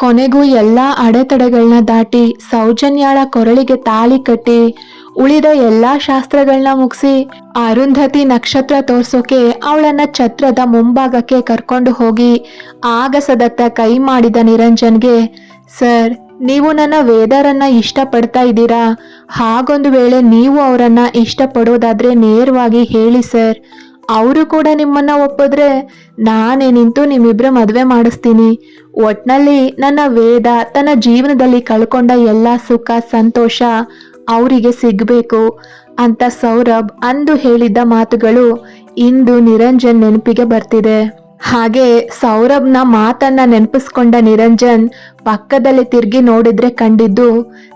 ಕೊನೆಗೂ ಎಲ್ಲಾ ಅಡೆತಡೆಗಳನ್ನ ದಾಟಿ ಸೌಜನ್ಯಾಳ ಕೊರಳಿಗೆ ತಾಳಿ ಕಟ್ಟಿ ಉಳಿದ ಎಲ್ಲಾ ಶಾಸ್ತ್ರಗಳನ್ನ ಮುಗಿಸಿ ಅರುಂಧತಿ ನಕ್ಷತ್ರ ತೋರ್ಸೋಕೆ ಅವಳನ್ನ ಛತ್ರದ ಮುಂಭಾಗಕ್ಕೆ ಕರ್ಕೊಂಡು ಹೋಗಿ ಆಗಸದತ್ತ ಕೈ ಮಾಡಿದ ನಿರಂಜನ್ಗೆ, ಸರ್, ನೀವು ನನ್ನ ವೇದರನ್ನ ಇಷ್ಟಪಡ್ತಾ ಇದ್ದೀರಾ? ಹಾಗೊಂದು ವೇಳೆ ನೀವು ಅವರನ್ನ ಇಷ್ಟಪಡೋದಾದ್ರೆ ನೇರವಾಗಿ ಹೇಳಿ ಸರ್. ಅವರು ಕೂಡ ನಿಮ್ಮನ್ನ ಒಪ್ಪಿದ್ರೆ ನಾನೇ ನಿಂತು ನಿಮ್ಮಿಬ್ರ ಮದುವೆ ಮಾಡಿಸ್ತೀನಿ. ಒಟ್ನಲ್ಲಿ ನನ್ನ ವೇದ ತನ್ನ ಜೀವನದಲ್ಲಿ ಕಳ್ಕೊಂಡ ಎಲ್ಲ ಸುಖ, ಸಂತೋಷ ಅವರಿಗೆ ಸಿಗಬೇಕು ಅಂತ ಸೌರಭ್ ಅಂದು ಹೇಳಿದ್ದ ಮಾತುಗಳು ಇಂದು ನಿರಂಜನ್ ನೆನಪಿಗೆ ಬರ್ತಿದೆ. ಹಾಗೆ ಸೌರಭ್ನ ಮಾತನ್ನ ನೆನಪಿಸ್ಕೊಂಡ ನಿರಂಜನ್ ಪಕ್ಕದಲ್ಲಿ ತಿರುಗಿ ನೋಡಿದ್ರೆ ಕಂಡಿದ್ದು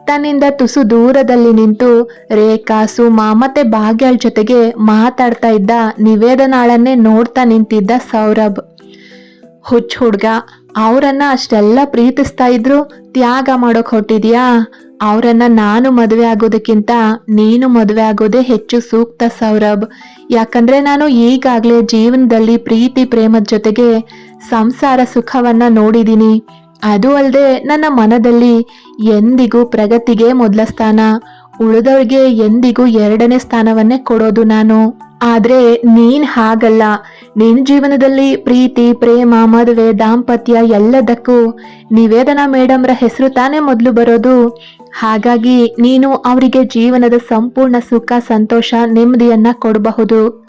ತನ್ನಿಂದ ತುಸು ದೂರದಲ್ಲಿ ನಿಂತು ರೇಖಾ, ಸುಮಾ ಮತ್ತೆ ಭಾಗ್ಯಳ ಜೊತೆಗೆ ಮಾತಾಡ್ತಾ ಇದ್ದ ನಿವೇದನಾಳನ್ನೇ ನೋಡ್ತಾ ನಿಂತಿದ್ದ ಸೌರಭ್. ಹುಚ್ಚ ಹುಡ್ಗ, ಅವರನ್ನ ಅಷ್ಟೆಲ್ಲ ಪ್ರೀತಿಸ್ತಾ ಇದ್ರು ತ್ಯಾಗ ಮಾಡೋಕ್ ಹೊಟ್ಟಿದ್ಯಾ ಅವರನ್ನ ನಾನು ಮದುವೆ ಆಗೋದಕ್ಕಿಂತ ನೀನು ಮದುವೆ ಆಗೋದೇ ಹೆಚ್ಚು ಸೂಕ್ತ ಸೌರಭ್. ಯಾಕಂದ್ರೆ ನಾನು ಈಗಾಗ್ಲೇ ಜೀವನದಲ್ಲಿ ಪ್ರೀತಿ ಪ್ರೇಮದ ಜೊತೆಗೆ ಸಂಸಾರ ಸುಖವನ್ನ ನೋಡಿದೀನಿ. ಅದು ಅಲ್ಲದೆ ನನ್ನ ಮನದಲ್ಲಿ ಎಂದಿಗೂ ಪ್ರಗತಿಗೆ ಮೊದಲ ಸ್ಥಾನ, ಉಳಿದವ್ರಿಗೆ ಎಂದಿಗೂ ಎರಡನೇ ಸ್ಥಾನವನ್ನೇ ಕೊಡೋದು ನಾನು. ಆದ್ರೆ ನೀನ್ ಹಾಗಲ್ಲ. ನಿನ್ ಜೀವನದಲ್ಲಿ ಪ್ರೀತಿ, ಪ್ರೇಮ, ಮದುವೆ, ದಾಂಪತ್ಯ ಎಲ್ಲದಕ್ಕೂ ನಿವೇದನಾ ಮೇಡಮ್ರ ಹೆಸರು ತಾನೇ ಮೊದಲು ಬರೋದು. ಹಾಗಾಗಿ ನೀನು ಅವರಿಗೆ ಜೀವನದ ಸಂಪೂರ್ಣ ಸುಖ, ಸಂತೋಷ, ನೆಮ್ಮದಿಯನ್ನ ಕೊಡಬಹುದು.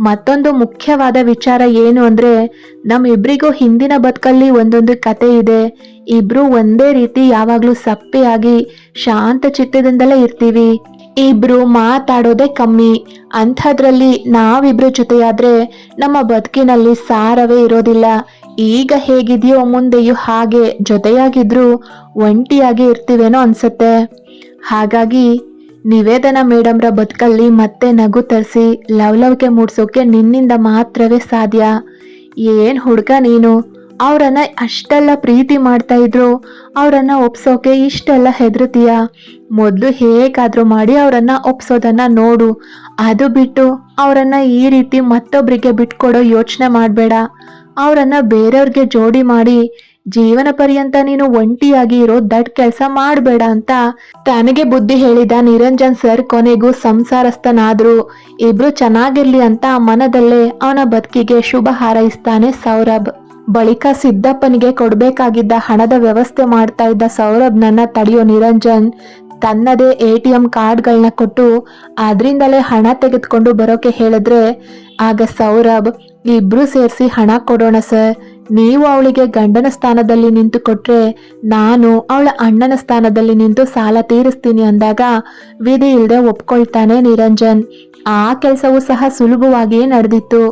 ಮತ್ತೊಂದು ಮುಖ್ಯವಾದ ವಿಚಾರ ಏನು ಅಂದ್ರೆ, ನಮ್ಮಿಬ್ರಿಗೂ ಹಿಂದಿನ ಬದುಕಲ್ಲಿ ಒಂದೊಂದು ಕತೆ ಇದೆ. ಇಬ್ರು ಒಂದೇ ರೀತಿ ಯಾವಾಗ್ಲೂ ಸಪ್ಪೆಯಾಗಿ, ಶಾಂತ ಚಿತ್ತದಿಂದಲೇ ಇರ್ತೀವಿ. ಇಬ್ರು ಮಾತಾಡೋದೇ ಕಮ್ಮಿ. ಅಂಥದ್ರಲ್ಲಿ ನಾವಿಬ್ರು ಜೊತೆಯಾದ್ರೆ ನಮ್ಮ ಬದುಕಿನಲ್ಲಿ ಸಾರವೇ ಇರೋದಿಲ್ಲ. ಈಗ ಹೇಗಿದೆಯೋ ಮುಂದೆಯೂ ಹಾಗೆ ಜೊತೆಯಾಗಿದ್ರು ಒಂಟಿಯಾಗಿ ಇರ್ತೀವೇನೋ ಅನ್ಸುತ್ತೆ. ಹಾಗಾಗಿ ನಿವೇದನ ಮೇಡಮ್ರ ಬದುಕಲ್ಲಿ ಮತ್ತೆ ನಗು ತರಿಸಿ ಲವ್ ಲವ್ಕೆ ಮೂಡ್ಸೋಕೆ ನಿನ್ನಿಂದ ಮಾತ್ರವೇ ಸಾಧ್ಯ. ಏನು ಹುಡುಗ ನೀನು? ಅವರನ್ನ ಅಷ್ಟೆಲ್ಲ ಪ್ರೀತಿ ಮಾಡ್ತಾ ಇದ್ರು, ಅವರನ್ನ ಒಪ್ಸೋಕೆ ಇಷ್ಟೆಲ್ಲ ಹೆದರ್ತೀಯ ಮೊದಲು ಹೇಗಾದರೂ ಮಾಡಿ ಅವರನ್ನ ಒಪ್ಸೋದನ್ನ ನೋಡು. ಅದು ಬಿಟ್ಟು ಅವರನ್ನ ಈ ರೀತಿ ಮತ್ತೊಬ್ಬರಿಗೆ ಬಿಟ್ಕೊಡೋ ಯೋಚನೆ ಮಾಡಬೇಡ. ಅವರನ್ನ ಬೇರೆಯವ್ರಿಗೆ ಜೋಡಿ ಮಾಡಿ, ಜೀವನ ಪರ್ಯಂತ ನೀನು ಒಂಟಿಯಾಗಿ ಇರೋ ದಟ್ ಕೆಲಸ ಮಾಡಬೇಡ ಅಂತ ತನಗೆ ಬುದ್ಧಿ ಹೇಳಿದ ನಿರಂಜನ್ ಸರ್ ಕೊನೆಗೂ ಸಂಸಾರಸ್ಥನಾದ್ರು. ಇಬ್ರು ಚೆನ್ನಾಗಿರ್ಲಿ ಅಂತ ಮನದಲ್ಲೇ ಅವನ ಬದುಕಿಗೆ ಶುಭ ಹಾರೈಸ್ತಾನೆ ಸೌರಭ್. ಬಳಿಕ ಸಿದ್ದಪ್ಪನಿಗೆ ಕೊಡ್ಬೇಕಾಗಿದ್ದ ಹಣದ ವ್ಯವಸ್ಥೆ ಮಾಡ್ತಾ ಇದ್ದ ಸೌರಭ್ನನ್ನ ತಡೆಯೋ ನಿರಂಜನ್ ತನ್ನದೇ ಎ ಟಿ ಎಂ ಕಾರ್ಡ್ಗಳನ್ನ ಕೊಟ್ಟು, ಅದರಿಂದಲೇ ಹಣ ತೆಗೆದುಕೊಂಡು ಬರೋಕೆ ಹೇಳಿದ್ರೆ, ಆಗ ಸೌರಭ್ ಇಬ್ರು ಸೇರಿಸಿ ಹಣ ಕೊಡೋಣ ಸರ್. ನೀವು ಅವಳಿಗೆ ಗಂಡನ ಸ್ಥಾನದಲ್ಲಿ ನಿಂತು ಕೊಟ್ರೆ ನಾನು ಅವಳ ಅಣ್ಣನ ಸ್ಥಾನದಲ್ಲಿ ನಿಂತು ಸಾಲ ತೀರಿಸ್ತೀನಿ ಅಂದಾಗ ವಿಧಿ ಇಲ್ಲದೆ ಒಪ್ಕೊಳ್ತಾನೆ ನಿರಂಜನ್. ಆ ಕೆಲಸವೂ ಸಹ ಸುಲಭವಾಗಿಯೇ ನಡೆದಿತ್ತು.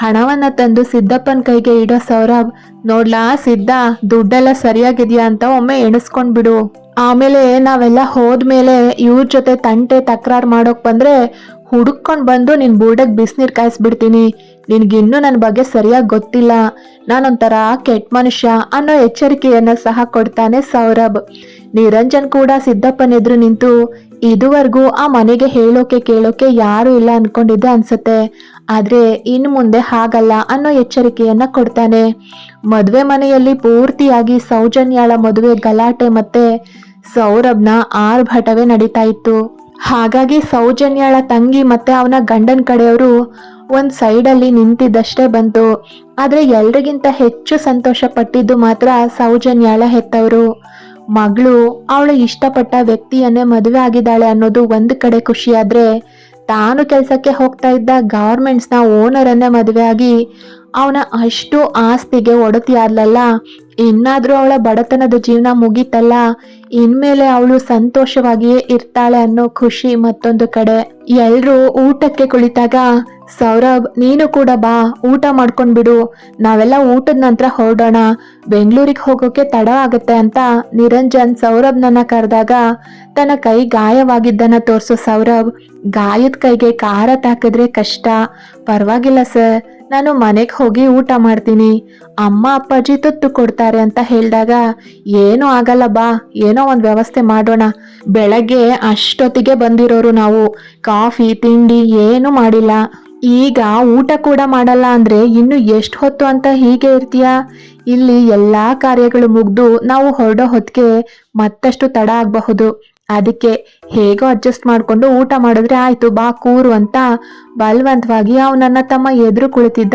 ಹಣವನ್ನ ತಂದು ಸಿದ್ದಪ್ಪನ ಕೈಗೆ ಇಡೋ ಸೌರಭ್, ನೋಡ್ಲಾ ಸಿದ್ದ ದುಡ್ಡೆಲ್ಲ ಸರಿಯಾಗಿದೆಯಾ ಅಂತ ಒಮ್ಮೆ ಎಣಿಸ್ಕೊಂಡ್ಬಿಡು ಆಮೇಲೆ ನಾವೆಲ್ಲ ಹೋದ್ಮೇಲೆ ಇವ್ರ ಜೊತೆ ತಂಟೆ ತಕರಾರು ಮಾಡೋಕ್ ಬಂದ್ರೆ ಹುಡುಕೊಂಡ್ ಬಂದು ನಿನ್ ಬೂರ್ಡಗ್ ಬಿಸಿನೀರ್ ಕಾಯಿಸ್ಬಿಡ್ತೀನಿ. ನಿನ್ಗಿನ್ನೂ ನನ್ನ ಬಗ್ಗೆ ಸರಿಯಾಗಿ ಗೊತ್ತಿಲ್ಲ. ನಾನೊಂಥರ ಕೆಟ್ಟ ಮನುಷ್ಯ ಅನ್ನೋ ಎಚ್ಚರಿಕೆಯನ್ನ ಸಹ ಕೊಡ್ತಾನೆ ಸೌರಭ್. ನಿರಂಜನ್ ಕೂಡ ಸಿದ್ದಪ್ಪನೆದ್ರು ನಿಂತು, ಇದುವರೆಗೂ ಆ ಮನೆಗೆ ಹೇಳೋಕೆ ಕೇಳೋಕೆ ಯಾರು ಇಲ್ಲ ಅನ್ಕೊಂಡಿದ್ದೆ ಅನ್ಸುತ್ತೆ. ಆದ್ರೆ ಇನ್ನು ಮುಂದೆ ಹಾಗಲ್ಲ ಅನ್ನೋ ಎಚ್ಚರಿಕೆಯನ್ನ ಕೊಡ್ತಾನೆ. ಮದುವೆ ಮನೆಯಲ್ಲಿ ಪೂರ್ತಿಯಾಗಿ ಸೌಜನ್ಯಾಳ ಮದುವೆ ಗಲಾಟೆ ಮತ್ತೆ ಸೌರಭ್ನ ಆರ್ಭಟವೇ ನಡೀತಾ ಇತ್ತು. ಹಾಗಾಗಿ ಸೌಜನ್ಯಾಳ ತಂಗಿ ಮತ್ತೆ ಅವನ ಗಂಡನ ಕಡೆಯವರು ಒಂದ್ ಸೈಡಲ್ಲಿ ನಿಂತಿದ್ದಷ್ಟೇ ಬಂತು. ಆದ್ರೆ ಎಲ್ರಿಗಿಂತ ಹೆಚ್ಚು ಸಂತೋಷ ಪಟ್ಟಿದ್ದು ಮಾತ್ರ ಸೌಜನ್ಯಾಳ ಹೆತ್ತವರು. ಮಗಳು, ಅವಳು ಇಷ್ಟಪಟ್ಟ ವ್ಯಕ್ತಿಯನ್ನೇ ಮದುವೆ ಆಗಿದ್ದಾಳೆ ಅನ್ನೋದು ಒಂದು ಕಡೆ ಖುಷಿಯಾದ್ರೆ ತಾನು ಕೆಲಸಕ್ಕೆ ಹೋಗ್ತಾ ಇದ್ದ ಗವರ್ಮೆಂಟ್ಸ್ನ ಓನರನ್ನೇ ಮದುವೆ ಆಗಿ ಅವನ ಅಷ್ಟು ಆಸ್ತಿಗೆ ಒಡತಿಯಾದ್ಲಲ್ಲ ಇನ್ನಾದ್ರೂ ಅವಳ ಬಡತನದ ಜೀವನ ಮುಗೀತಲ್ಲ, ಇನ್ಮೇಲೆ ಅವಳು ಸಂತೋಷವಾಗಿಯೇ ಇರ್ತಾಳೆ ಅನ್ನೋ ಖುಷಿ ಮತ್ತೊಂದು ಕಡೆ. ಎಲ್ಲರೂ ಊಟಕ್ಕೆ ಕುಳಿತಾಗ, ಸೌರಭ್, ನೀನು ಕೂಡ ಬಾ, ಊಟ ಮಾಡ್ಕೊಂಡ್ಬಿಡು ನಾವೆಲ್ಲ ಊಟದ ನಂತರ ಹೊರಡೋಣ. ಬೆಂಗಳೂರಿಗೆ ಹೋಗೋಕೆ ತಡ ಆಗತ್ತೆ ಅಂತ ನಿರಂಜನ್ ಸೌರಭ್ನನ್ನ ಕರೆದಾಗ ತನ್ನ ಕೈ ಗಾಯವಾಗಿದ್ದನ್ನ ತೋರಿಸೋ ಸೌರಭ್. ಗಾಯದ ಕೈಗೆ ಖಾರ ತಾಕಿದ್ರೆ ಕಷ್ಟ. ಪರವಾಗಿಲ್ಲ ಸರ್. ನಾನು ಮನೆಗೆ ಹೋಗಿ ಊಟ ಮಾಡ್ತೀನಿ. ಅಮ್ಮ, ಅಪ್ಪಾಜಿ ತುತ್ತು ಕೊಡ್ತಾರೆ ಅಂತ ಹೇಳಿದಾಗ, ಏನೂ ಆಗಲ್ಲ ಬಾ, ಏನೋ ಒಂದು ವ್ಯವಸ್ಥೆ ಮಾಡೋಣ. ಬೆಳಗ್ಗೆ ಅಷ್ಟೊತ್ತಿಗೆ ಬಂದಿರೋರು ನಾವು. ಕಾಫಿ, ತಿಂಡಿ ಏನೂ ಮಾಡಿಲ್ಲ. ಈಗ ಊಟ ಕೂಡ ಮಾಡಲ್ಲ ಅಂದ್ರೆ ಇನ್ನು ಎಷ್ಟು ಹೊತ್ತು ಅಂತ ಹೀಗೆ ಇರ್ತೀಯಾ? ಇಲ್ಲಿ ಎಲ್ಲಾ ಕಾರ್ಯಗಳು ಮುಗ್ದು ನಾವು ಹೊರಡೋ ಹೊತ್ತಿಗೆ ಮತ್ತಷ್ಟು ತಡ ಆಗಬಹುದು. ಅದಕ್ಕೆ ಹೇಗೋ ಅಡ್ಜಸ್ಟ್ ಮಾಡ್ಕೊಂಡು ಊಟ ಮಾಡಿದ್ರೆ ಆಯ್ತು, ಬಾ ಕೂರು ಅಂತ ಬಲವಂತವಾಗಿ ಅವನನ್ನ ತಮ್ಮ ಎದುರು ಕುಳಿತಿದ್ದ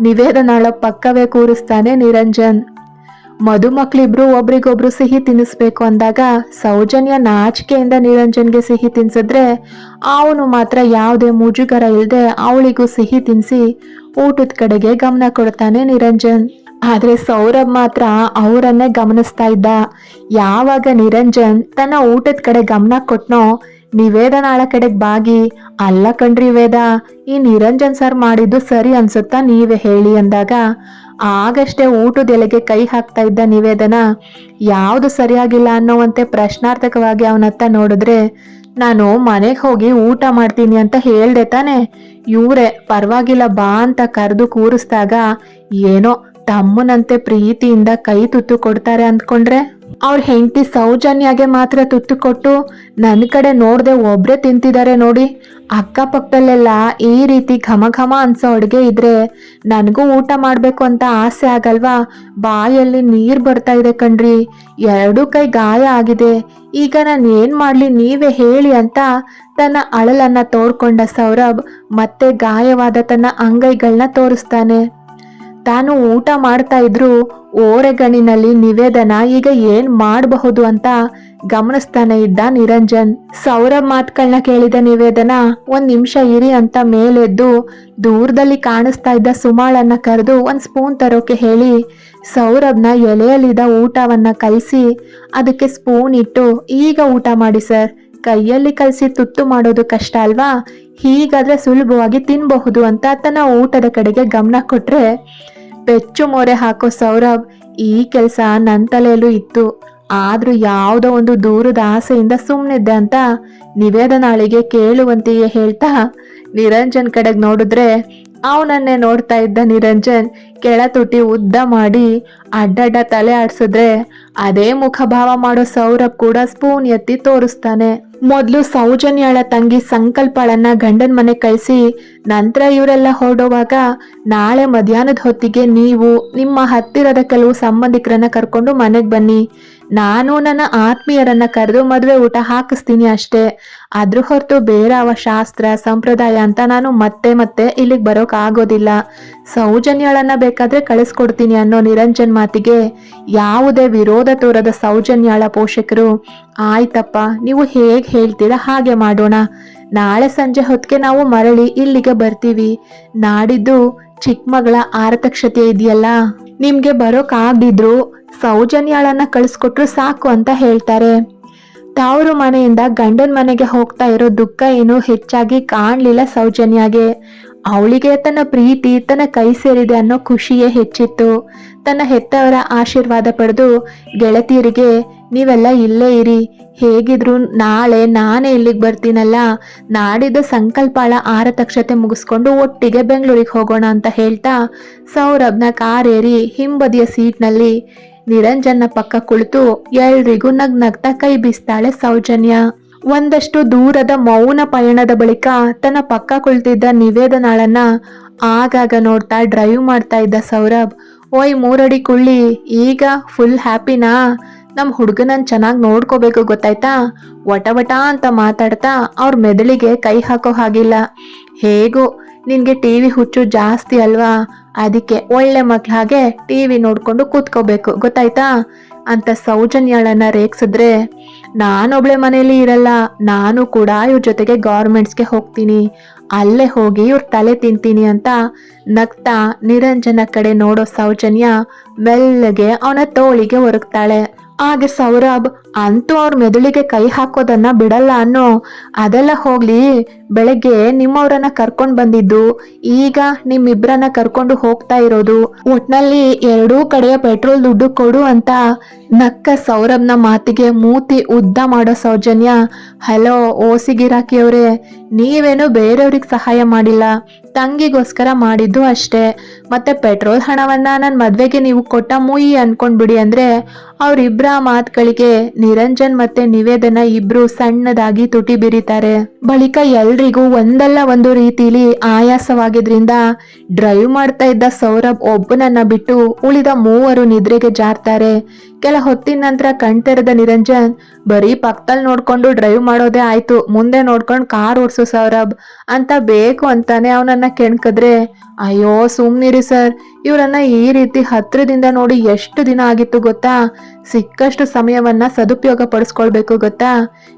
ನಿವೇದನಾಳ ಪಕ್ಕವೇ ಕೂರಿಸ್ತಾನೆ ನಿರಂಜನ್. ಮದುಮಕ್ಳಿಬ್ರು ಒಬ್ರಿಗೊಬ್ರು ಸಿಹಿ ತಿನ್ನಿಸ್ಬೇಕು ಅಂದಾಗ ಸೌಜನ್ಯ ನಾಚಿಕೆಯಿಂದ ನಿರಂಜನ್ಗೆ ಸಿಹಿ ತಿನ್ಸಿದ್ರೆ ಅವನು ಮಾತ್ರ ಯಾವುದೇ ಮುಜುಗರ ಇಲ್ಲದೆ ಅವಳಿಗೂ ಸಿಹಿ ತಿನ್ಸಿ ಊಟದ ಕಡೆಗೆ ಗಮನ ಕೊಡ್ತಾನೆ ನಿರಂಜನ್. ಆದ್ರೆ ಸೌರಭ್ ಮಾತ್ರ ಅವರನ್ನೇ ಗಮನಿಸ್ತಾ ಇದ್ದ. ಯಾವಾಗ ನಿರಂಜನ್ ತನ್ನ ಊಟದ ಕಡೆ ಗಮನ ಕೊಟ್ನೋ ನಿವೇದನಾಳ ಕಡೆಗೆ ಬಾಗಿ, ಅಲ್ಲ ಕಣ್ರಿ ವೇದ, ಈ ನಿರಂಜನ್ ಸರ್ ಮಾಡಿದ್ದು ಸರಿ ಅನ್ಸುತ್ತಾ ನೀವೇ ಹೇಳಿ ಅಂದಾಗ ಆಗಷ್ಟೇ ಊಟದ ಎಲೆಗೆ ಕೈ ಹಾಕ್ತಾ ಇದ್ದ ನಿವೇದನ, ಯಾವುದು ಸರಿಯಾಗಿಲ್ಲ ಅನ್ನೋವಂತೆ ಪ್ರಶ್ನಾರ್ಥಕವಾಗಿ ಅವನತ್ತ ನೋಡಿದ್ರೆ, ನಾನು ಮನೆಗೆ ಹೋಗಿ ಊಟ ಮಾಡ್ತೀನಿ ಅಂತ ಹೇಳ್ದೆ ತಾನೆ. ಇವ್ರೆ, ಪರವಾಗಿಲ್ಲ ಬಾ ಅಂತ ಕರೆದು ಕೂರಿಸ್ದಾಗ ಏನೋ ತಮ್ಮನಂತೆ ಪ್ರೀತಿಯಿಂದ ಕೈ ತುತ್ತು ಕೊಡ್ತಾರೆ ಅಂದ್ಕೊಂಡ್ರೆ ಅವ್ರ ಹೆಂಡತಿ ಸೌಜನ್ಯಾಗೆ ಮಾತ್ರ ತುತ್ತು ಕೊಟ್ಟು ನನ್ನ ಕಡೆ ನೋಡದೆ ಒಬ್ಬರೇ ತಿಂತಿದ್ದಾರೆ ನೋಡಿ. ಅಕ್ಕಪಕ್ಕದಲ್ಲೆಲ್ಲ ಈ ರೀತಿ ಘಮ ಘಮ ಅನ್ಸೋ ಅಡುಗೆ ಇದ್ರೆ ನನಗೂ ಊಟ ಮಾಡಬೇಕು ಅಂತ ಆಸೆ ಆಗಲ್ವಾ? ಬಾಯಲ್ಲಿ ನೀರು ಬರ್ತಾ ಇದೆ ಕಣ್ರಿ. ಎರಡೂ ಕೈ ಗಾಯ ಆಗಿದೆ. ಈಗ ನಾನು ಏನು ಮಾಡಲಿ ನೀವೇ ಹೇಳಿ ಅಂತ ತನ್ನ ಅಳಲನ್ನ ತೋಡ್ಕೊಂಡ ಸೌರಭ್ ಮತ್ತೆ ಗಾಯವಾದ ತನ್ನ ಅಂಗೈಗಳನ್ನ ತೋರಿಸ್ತಾನೆ. ತಾನು ಊಟ ಮಾಡ್ತಾ ಇದ್ರು ಓರೆಗಣ್ಣಿನಲ್ಲಿ ನಿವೇದನ ಈಗ ಏನ್ ಮಾಡಬಹುದು ಅಂತ ಗಮನಿಸ್ತಾನೆ ಇದ್ದ ನಿರಂಜನ್. ಸೌರಭ್ ಮಾತುಗಳನ್ನ ಕೇಳಿದ ನಿವೇದನ, ಒಂದ್ ನಿಮಿಷ ಇರಿ ಅಂತ ಮೇಲೆದ್ದು ದೂರದಲ್ಲಿ ಕಾಣಿಸ್ತಾ ಇದ್ದ ಸುಮಾಳನ್ನ ಕರೆದು ಒಂದ್ ಸ್ಪೂನ್ ತರೋಕೆ ಹೇಳಿ. ಸೌರಭ್ನ ಎಲೆಯಲ್ಲಿದ್ದ ಊಟವನ್ನ ಕಲಸಿ, ಅದಕ್ಕೆ ಸ್ಪೂನ್ ಇಟ್ಟು, ಈಗ ಊಟ ಮಾಡಿ ಸರ್. ಕೈಯಲ್ಲಿ ಕಲಸಿ ತುತ್ತು ಮಾಡೋದು ಕಷ್ಟ ಅಲ್ವಾ? ಹೀಗಾದ್ರೆ ಸುಲಭವಾಗಿ ತಿನ್ನಬಹುದು ಅಂತ ತನ್ನ ಊಟದ ಕಡೆಗೆ ಗಮನ ಕೊಟ್ರೆ ಪೆಚ್ಚು ಮೊರೆ ಹಾಕೋ ಸೌರಭ್ ಈ ಕೆಲಸ ನನ್ನ ತಲೆಯಲ್ಲೂ ಇತ್ತು. ಆದರೂ ಯಾವುದೋ ಒಂದು ದೂರದ ಆಸೆಯಿಂದ ಸುಮ್ಮನಿದ್ದೆ ಅಂತ ನಿವೇದನಾಳಿಗೆ ಕೇಳುವಂತೆಯೇ ಹೇಳ್ತಾ ನಿರಂಜನ್ ಕಡೆಗೆ ನೋಡಿದ್ರೆ ಅವನನ್ನೇ ನೋಡ್ತಾ ಇದ್ದ ನಿರಂಜನ್ ಕೆಳ ತುಟಿ ಉದ್ದ ಮಾಡಿ ಅಡ್ಡಡ್ಡ ತಲೆ ಆಡಿಸಿದ್ರೆ ಅದೇ ಮುಖಭಾವ ಮಾಡೋ ಸೌರಭ್ ಕೂಡ ಸ್ಪೂನ್ ಎತ್ತಿ ತೋರಿಸ್ತಾನೆ. ಮೊದಲು ಸೌಜನ್ಯಳ ತಂಗಿ ಸಂಕಲ್ಪಳನ್ನ ಗಂಡನ ಮನೆ ಕಳಿಸಿ ನಂತರ ಇವರೆಲ್ಲ ಹೊರಡುವಾಗ ನಾಳೆ ಮಧ್ಯಾಹ್ನದ ಹೊತ್ತಿಗೆ ನೀವು ನಿಮ್ಮ ಹತ್ತಿರದ ಕೆಲವು ಸಂಬಂಧಿಕರನ್ನ ಕರ್ಕೊಂಡು ಮನೆಗೆ ಬನ್ನಿ. ನಾನು ನನ್ನ ಆತ್ಮೀಯರನ್ನ ಕರೆದು ಮದುವೆ ಊಟ ಹಾಕಿಸ್ತೀನಿ ಅಷ್ಟೇ. ಅದ್ರ ಹೊರತು ಬೇರೆ ಶಾಸ್ತ್ರ, ಸಂಪ್ರದಾಯ ಅಂತ ನಾನು ಮತ್ತೆ ಮತ್ತೆ ಇಲ್ಲಿಗೆ ಬರೋಕ್ ಆಗೋದಿಲ್ಲ. ಸೌಜನ್ಯಳನ್ನ ಬೇಕಾದ್ರೆ ಕಳಿಸ್ಕೊಡ್ತೀನಿ ಅನ್ನೋ ನಿರಂಜನ್ ಮಾತಿಗೆ ಯಾವುದೇ ವಿರೋಧ ತೋರದ ಸೌಜನ್ಯಾಳ ಪೋಷಕರು, ಆಯ್ತಪ್ಪ, ನೀವು ಹೇಗೆ ಹೇಳ್ತೀರಾ ಹಾಗೆ ಮಾಡೋಣ. ನಾಳೆ ಸಂಜೆ ಹೊತ್ತಿಗೆ ನಾವು ಮರಳಿ ಇಲ್ಲಿಗೆ ಬರ್ತೀವಿ. ನಾಡಿದ್ದು ಚಿಕ್ಕಮಗಳ ಆರತಕ್ಷತೆ ಇದೆಯಲ್ಲ? ನಿಮ್ಗೆ ಬರೋಕ್ ಆಗದಿದ್ರು ಸೌಜನ್ಯಾಳನ್ನ ಕಳಿಸ್ಕೊಟ್ರು ಸಾಕು ಅಂತ ಹೇಳ್ತಾರೆ. ತಾವರು ಮನೆಯಿಂದ ಗಂಡನ ಮನೆಗೆ ಹೋಗ್ತಾ ಇರೋ ದುಃಖ ಏನು ಹೆಚ್ಚಾಗಿ ಕಾಣಲಿಲ್ಲ ಸೌಜನ್ಯಾಗೆ. ಅವಳಿಗೆ ತನ್ನ ಪ್ರೀತಿ, ತನ್ನ ಕೈ ಸೇರಿದೆ ಅನ್ನೋ ಖುಷಿಯೇ ಹೆಚ್ಚಿತ್ತು. ತನ್ನ ಹೆತ್ತವರ ಆಶೀರ್ವಾದ ಪಡೆದು ಗೆಳತಿಯರಿಗೆ ನೀವೆಲ್ಲ ಇಲ್ಲೇ ಇರಿ. ಹೇಗಿದ್ರು ನಾಳೆ ನಾನೇ ಇಲ್ಲಿಗೆ ಬರ್ತೀನಲ್ಲ. ನಾಡಿದ್ದು ಸಂಕಲ್ಪಾಳ ಆರತಕ್ಷತೆ ಮುಗಿಸ್ಕೊಂಡು ಒಟ್ಟಿಗೆ ಬೆಂಗಳೂರಿಗೆ ಹೋಗೋಣ ಅಂತ ಹೇಳ್ತಾ ಸೌರಭ್ನ ಕಾರೇರಿ ಹಿಂಬದಿಯ ಸೀಟ್ನಲ್ಲಿ. ನಿರಂಜನ್ನ ಪಕ್ಕ ಕುಳಿತು ಎಲ್ರಿಗೂ ನಗ್ ನಗ್ತಾ ಕೈ ಬೀಸ್ತಾಳೆ ಸೌಜನ್ಯ. ಒಂದಷ್ಟು ದೂರದ ಮೌನ ಪಯಣದ ಬಳಿಕ ತನ್ನ ಪಕ್ಕ ಕುಳಿತಿದ್ದ ನಿವೇದನಾಳನ್ನ ಆಗಾಗ ನೋಡ್ತಾ ಡ್ರೈವ್ ಮಾಡ್ತಾ ಇದ್ದ ಸೌರಭ್, ಓಯ್ ಮೂರಡಿ ಕುಳ್ಳಿ, ಈಗ ಫುಲ್ ಹ್ಯಾಪಿನಾ? ನಮ್ಮ ಹುಡುಗನನ್ನ ಚೆನ್ನಾಗಿ ನೋಡ್ಕೋಬೇಕು ಗೊತ್ತಾಯ್ತಾ? ವಟ ವಟ ಅಂತ ಮಾತಾಡ್ತಾ ಅವ್ರ ಮೆದುಳಿಗೆ ಕೈ ಹಾಕೋ ಹಾಗಿಲ್ಲ. ಹೇಗೋ, ನಿನಗೆ ಟಿ ವಿ ಹುಚ್ಚು ಜಾಸ್ತಿ ಅಲ್ವಾ? ಅದಕ್ಕೆ ಒಳ್ಳೆ ಮಕ್ಳ ಹಾಗೆ ಟಿ ವಿ ನೋಡ್ಕೊಂಡು ಕೂತ್ಕೋಬೇಕು, ಗೊತ್ತಾಯ್ತಾ? ಅಂತ ಸೌಜನ್ಯಳನ್ನ ರೇಗ್ಸಿದ್ರೆ, ನಾನೊಬ್ಳೆ ಮನೇಲಿ ಇರಲ್ಲ, ನಾನು ಕೂಡ ಇವ್ರ ಜೊತೆಗೆ ಗೌರ್ಮೆಂಟ್ಸ್ಗೆ ಹೋಗ್ತೀನಿ. ಅಲ್ಲೇ ಹೋಗಿ ಇವ್ರ ತಲೆ ತಿಂತೀನಿ ಅಂತ ನಗ್ತಾ ನಿರಂಜನ ಕಡೆ ನೋಡೋ ಸೌಜನ್ಯ ಮೆಲ್ಲಗೆ ಅವನ ತೋಳಿಗೆ ಒರಗ್ತಾಳೆ. ಆಗ ಸೌರಭ್ ಅಂತೂ ಅವ್ರ ಮೆದುಳಿಗೆ ಕೈ ಹಾಕೋದನ್ನ ಬಿಡಲ್ಲ ಅನ್ನೋ ಅದೆಲ್ಲ ಹೋಗ್ಲಿ ಬೆಳಗ್ಗೆ ನಿಮ್ಮವರನ್ನ ಕರ್ಕೊಂಡು ಬಂದಿದ್ದು, ಈಗ ನಿಮ್ಮಿಬ್ರನ್ನ ಕರ್ಕೊಂಡು ಹೋಗ್ತಾ ಇರೋದು. ಒಟ್ನಲ್ಲಿ ಎರಡೂ ಕಡೆಯ ಪೆಟ್ರೋಲ್ ದುಡ್ಡು ಕೊಡು ಅಂತ ನಕ್ಕ ಸೌರಭ್ನ ಮಾತಿಗೆ ಮೂತಿ ಉದ್ದ ಮಾಡೋ ಸೌಜನ್ಯ. ಹಲೋ, ಓಸಿ ಅವರೇ, ನೀವೇನು ಬೇರೆಯವ್ರಿಗೆ ಸಹಾಯ ಮಾಡಿಲ್ಲ. ತಂಗಿಗೋಸ್ಕರ ಮಾಡಿದ್ದು ಅಷ್ಟೇ. ಮತ್ತೆ ಪೆಟ್ರೋಲ್ ಹಣವನ್ನ ನನ್ನ ಮದ್ವೆಗೆ ನೀವು ಕೊಟ್ಟ ಮುಯಿ ಅನ್ಕೊಂಡ್ಬಿಡಿ ಅಂದ್ರೆ ಅವ್ರಿಬ್ರ ಮಾತುಗಳಿಗೆ ನಿರಂಜನ್ ಮತ್ತೆ ನಿವೇದನ ಇಬ್ರು ಸಣ್ಣದಾಗಿ ತುಟಿ ಬಿರಿತಾರೆ. ಬಳಿಕ ಎಲ್ರಿಗೂ ಎಲ್ರಿಗೂ ಒಂದಲ್ಲ ಒಂದು ರೀತಿಲಿ ಆಯಾಸವಾಗಿದ್ರಿಂದ ಡ್ರೈವ್ ಮಾಡ್ತಾ ಇದ್ದ ಸೌರಭ್ ಒಬ್ಬನನ್ನ ಬಿಟ್ಟು ಉಳಿದ ಮೂವರು ನಿದ್ರೆಗೆ ಜಾರ್ತಾರೆ. ಕೆಲ ಹೊತ್ತಿನ ನಂತರ ಕಣ್ತೆರೆದ ನಿರಂಜನ್ ಬರೀ ಪಕ್ಕದಲ್ಲಿ ನೋಡ್ಕೊಂಡು ಡ್ರೈವ್ ಮಾಡೋದೇ ಆಯ್ತು. ಮುಂದೆ ನೋಡ್ಕೊಂಡು ಕಾರ್ ಓಡಿಸು ಸೌರಭ್. ಅಂತ ಬೇಕು ಅಂತಾನೆ ಅವನನ್ನ ಕೆಣ್ಕದ್ರೆ. ಅಯ್ಯೋ, ಸುಮ್ನಿರಿ ಸರ್. ಇವರನ್ನ ಈ ರೀತಿ ಹತ್ತಿರದಿಂದ ನೋಡಿ ಎಷ್ಟು ದಿನ ಆಗಿತ್ತು ಗೊತ್ತಾ? ಸಿಕ್ಕಷ್ಟು ಸಮಯವನ್ನ ಸದುಪಯೋಗ ಪಡಿಸ್ಕೊಳ್ಬೇಕು ಗೊತ್ತಾ?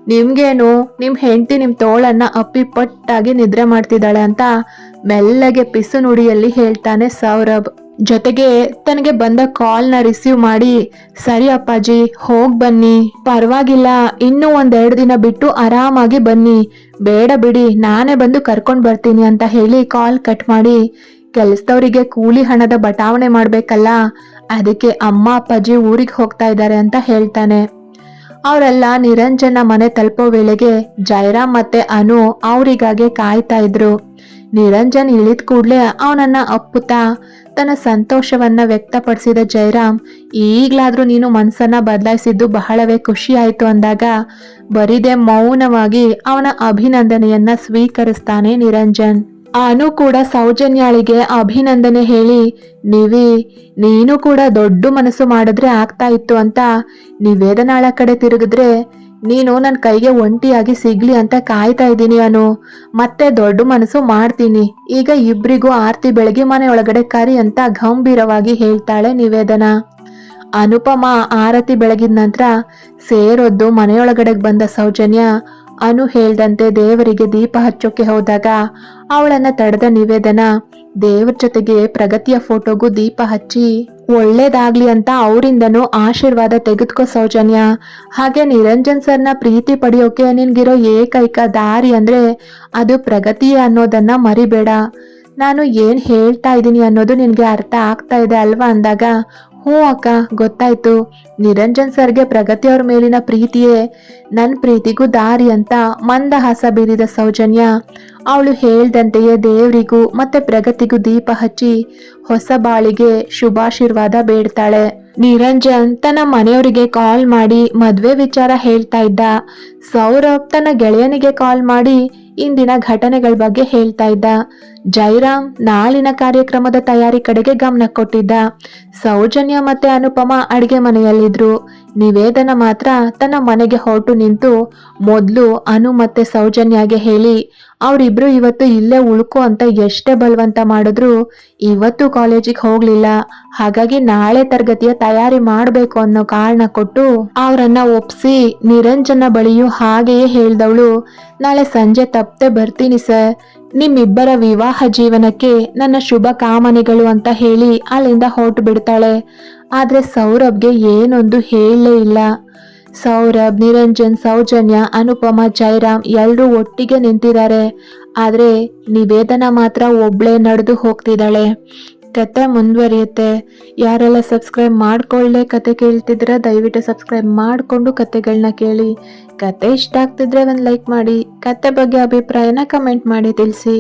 ನಿಮ್ಗೇನು? ನಿಮ್ ಹೆಂಡತಿ ನಿಮ್ ತೋಳನ್ನ ಅಪ್ಪಿ ಪಟ್ಟಾಗಿ ನಿದ್ರೆ ಮಾಡ್ತಿದ್ದಾಳೆ ಅಂತ ಮೆಲ್ಲಗೆ ಪಿಸು ನುಡಿಯಲ್ಲಿ ಹೇಳ್ತಾನೆ ಸೌರಭ್. ಜೊತೆಗೆ ತನಗೆ ಬಂದ ಕಾಲ್ನ ರಿಸೀವ್ ಮಾಡಿ, ಸರಿ ಅಪ್ಪಾಜಿ, ಹೋಗ್ ಬನ್ನಿ. ಪರವಾಗಿಲ್ಲ, ಇನ್ನೂ ಒಂದೆರಡು ದಿನ ಬಿಟ್ಟು ಆರಾಮಾಗಿ ಬನ್ನಿ. ಬೇಡ ಬಿಡಿ, ನಾನೇ ಬಂದು ಕರ್ಕೊಂಡು ಬರ್ತೀನಿ ಅಂತ ಹೇಳಿ ಕಾಲ್ ಕಟ್ ಮಾಡಿ, ಕೆಲಸದವರಿಗೆ ಕೂಲಿ ಹಣದ ಬಟಾವಣೆ ಮಾಡಬೇಕಲ್ಲ, ಅದಕ್ಕೆ ಅಮ್ಮ, ಅಪ್ಪಾಜಿ ಊರಿಗೆ ಹೋಗ್ತಾ ಇದ್ದಾರೆ ಅಂತ ಹೇಳ್ತಾನೆ. ಅವರೆಲ್ಲ ನಿರಂಜನ ಮನೆ ತಲುಪೋ ವೇಳೆಗೆ ಜೈರಾಮ್ ಮತ್ತೆ ಅನು ಅವರಿಗಾಗೆ ಕಾಯ್ತಾ ಇದ್ರು. ನಿರಂಜನ್ ಇಳಿದ ಕೂಡಲೇ ಅವನನ್ನ ಅಪ್ಪುತ್ತಾ ತನ್ನ ಸಂತೋಷವನ್ನ ವ್ಯಕ್ತಪಡಿಸಿದ ಜಯರಾಮ್, ಈಗ್ಲಾದ್ರೂ ನೀನು ಮನಸ್ಸನ್ನ ಬದಲಾಯಿಸಿದ್ದು ಬಹಳವೇ ಖುಷಿ ಅಂದಾಗ, ಬರಿದೆ ಮೌನವಾಗಿ ಅವನ ಅಭಿನಂದನೆಯನ್ನ ಸ್ವೀಕರಿಸ್ತಾನೆ ನಿರಂಜನ್. ಅನು ಕೂಡ ಸೌಜನ್ಯಾಳಿಗೆ ಅಭಿನಂದನೆ ಹೇಳಿ, ನಿವಿ, ನೀನು ಕೂಡ ದೊಡ್ಡ ಮನಸ್ಸು ಮಾಡಿದ್ರೆ ಆಗ್ತಾ ಇತ್ತು ಅಂತ ನಿವೇದನಾಳ ಕಡೆ ತಿರುಗಿದ್ರೆ ನೀನು ನನ್ನ ಕೈಗೆ ಒಂಟಿಯಾಗಿ ಸಿಗ್ಲಿ ಅಂತ ಕಾಯ್ತಾ ಇದ್ದೀನಿ ಅನು. ಮತ್ತೆ ದೊಡ್ಡ ಮನಸ್ಸು ಮಾಡ್ತೀನಿ. ಈಗ ಇಬ್ರಿಗೂ ಆರ್ತಿ ಬೆಳಗ್ಗೆ ಮನೆ ಒಳಗಡೆ ಕರಿ ಅಂತ ಗಂಭೀರವಾಗಿ ಹೇಳ್ತಾಳೆ ನಿವೇದನ. ಅನುಪಮ ಆರತಿ ಬೆಳಗಿದ ನಂತರ ಸೇರೊದ್ದು ಮನೆಯೊಳಗಡೆಗೆ ಬಂದ ಸೌಜನ್ಯ ಅನು ಹೇಳ್ದಂತೆ ದೇವರಿಗೆ ದೀಪ ಹಚ್ಚೋಕೆ ಹೋದಾಗ ಅವಳನ್ನ ತಡೆದ ನಿವೇದನ, ದೇವರ ಜೊತೆಗೆ ಪ್ರಗತಿಯ ಫೋಟೋಗೂ ದೀಪ ಹಚ್ಚಿ, ಒಳ್ಳೇದಾಗ್ಲಿ ಅಂತ ಅವರಿಂದನೂ ಆಶೀರ್ವಾದ ತೆಗೆದುಕೋ ಸೌಜನ್ಯ. ಹಾಗೆ ನಿರಂಜನ್ ಸರ್ನ ಪ್ರೀತಿ ಪಡೆಯೋಕೆ ನಿನ್ಗಿರೋ ಏಕೈಕ ದಾರಿ ಅಂದ್ರೆ ಅದು ಪ್ರಗತಿಯೇ ಅನ್ನೋದನ್ನ ಮರಿಬೇಡ. ನಾನು ಏನ್ ಹೇಳ್ತಾ ಇದ್ದೀನಿ ಅನ್ನೋದು ನಿನ್ಗೆ ಅರ್ಥ ಆಗ್ತಾ ಇದೆ ಅಲ್ವಾ ಅಂದಾಗ ಹ್ಞೂ ಅಕ್ಕ, ಗೊತ್ತಾಯ್ತು. ನಿರಂಜನ್ ಸರ್ಗೆ ಪ್ರಗತಿಯವ್ರ ಮೇಲಿನ ಪ್ರೀತಿಯೇ ನನ್ನ ಪ್ರೀತಿಗೂ ದಾರಿ ಅಂತ ಮಂದಹಾಸ ಬೀರಿದ ಸೌಜನ್ಯ. ಅವಳು ಹೇಳ್ದಂತೆಯೇ ದೇವರಿಗೂ ಮತ್ತೆ ಪ್ರಗತಿಗೂ ದೀಪ ಹಚ್ಚಿ ಹೊಸ ಬಾಳಿಗೆ ಶುಭಾಶೀರ್ವಾದ ಬೇಡ್ತಾಳೆ. ನಿರಂಜನ್ ತನ್ನ ಮನೆಯವರಿಗೆ ಕಾಲ್ ಮಾಡಿ ಮದುವೆ ವಿಚಾರ ಹೇಳ್ತಾ ಇದ್ದ. ಸೌರಭ್ ತನ್ನ ಗೆಳೆಯನಿಗೆ ಕಾಲ್ ಮಾಡಿ ಇಂದಿನ ಘಟನೆಗಳ ಬಗ್ಗೆ ಹೇಳ್ತಾ ಇದ್ದ. ಜೈರಾಮ್ ನಾಳಿನ ಕಾರ್ಯಕ್ರಮದ ತಯಾರಿ ಕಡೆಗೆ ಗಮನ ಕೊಟ್ಟಿದ್ದ. ಸೌಜನ್ಯ ಮತ್ತೆ ಅನುಪಮ ಅಡಿಗೆ ಮನೆಯಲ್ಲಿದ್ರು. ನಿವೇದನ ಮಾತ್ರ ತನ್ನ ಮನೆಗೆ ಹೊರಟು ನಿಂತು ಮೊದಲು ಅನು ಮತ್ತೆ ಸೌಜನ್ಯಾಗೆ ಹೇಳಿ, ಅವರಿಬ್ರು ಇವತ್ತು ಇಲ್ಲೇ ಉಳ್ಕೋ ಅಂತ ಎಷ್ಟೇ ಬಲವಂತ ಮಾಡಿದ್ರು ಇವತ್ತು ಕಾಲೇಜಿಗೆ ಹೋಗ್ಲಿಲ್ಲ. ಹಾಗಾಗಿ ನಾಳೆ ತರಗತಿಯ ತಯಾರಿ ಮಾಡಬೇಕು ಅನ್ನೋ ಕಾರಣ ಕೊಟ್ಟು ಅವರನ್ನ ಒಪ್ಸಿ ನಿರಂಜನ ಬಳಿಯೂ ಹಾಗೆಯೇ ಹೇಳ್ದವಳು, ನಾಳೆ ಸಂಜೆ ತಪ್ಪದೆ ಬರ್ತೀನಿ ಸರ್. ನಿಮ್ಮಿಬ್ಬರ ವಿವಾಹ ಜೀವನಕ್ಕೆ ನನ್ನ ಶುಭ ಕಾಮನೆಗಳು ಅಂತ ಹೇಳಿ ಅಲ್ಲಿಂದ ಹೊರಟು ಬಿಡ್ತಾಳೆ. ಆದ್ರೆ ಸೌರಭ್ಗೆ ಏನೊಂದು ಹೇಳಲೇ ಇಲ್ಲ. ಸೌರಭ್, ನಿರಂಜನ್, ಸೌಜನ್ಯ, ಅನುಪಮ, ಜೈರಾಮ್ ಎಲ್ಲರೂ ಒಟ್ಟಿಗೆ ನಿಂತಿದ್ದಾರೆ. ಆದರೆ ನಿವೇದನ ಮಾತ್ರ ಒಬ್ಳೆ ನಡೆದು ಹೋಗ್ತಿದ್ದಾಳೆ. ಕತೆ ಮುಂದುವರಿಯುತ್ತೆ. ಯಾರೆಲ್ಲ ಸಬ್ಸ್ಕ್ರೈಬ್ ಮಾಡ್ಕೊಳ್ಳೆ ಕತೆ ಕೇಳ್ತಿದ್ರೆ ದಯವಿಟ್ಟು ಸಬ್ಸ್ಕ್ರೈಬ್ ಮಾಡಿಕೊಂಡು ಕತೆಗಳನ್ನ ಕೇಳಿ. ಕತೆ ಇಷ್ಟ ಆಗ್ತಿದ್ರೆ ಒಂದು ಲೈಕ್ ಮಾಡಿ. ಕತೆ ಬಗ್ಗೆ ಅಭಿಪ್ರಾಯನ ಕಮೆಂಟ್ ಮಾಡಿ ತಿಳಿಸಿ.